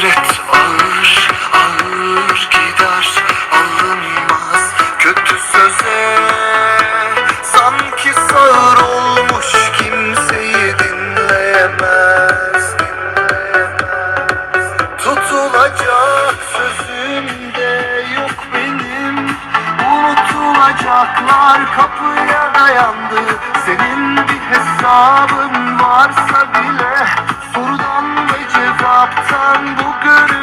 Hasret ağır ağır gider alınmaz. Kötü söze Sanki sağır olmuş kimseyi dinleyemez. Tutulacak sözüm de yok benim. Unutulacaklar kapıya dayandı. Senin bir hesabın Vatan bu görev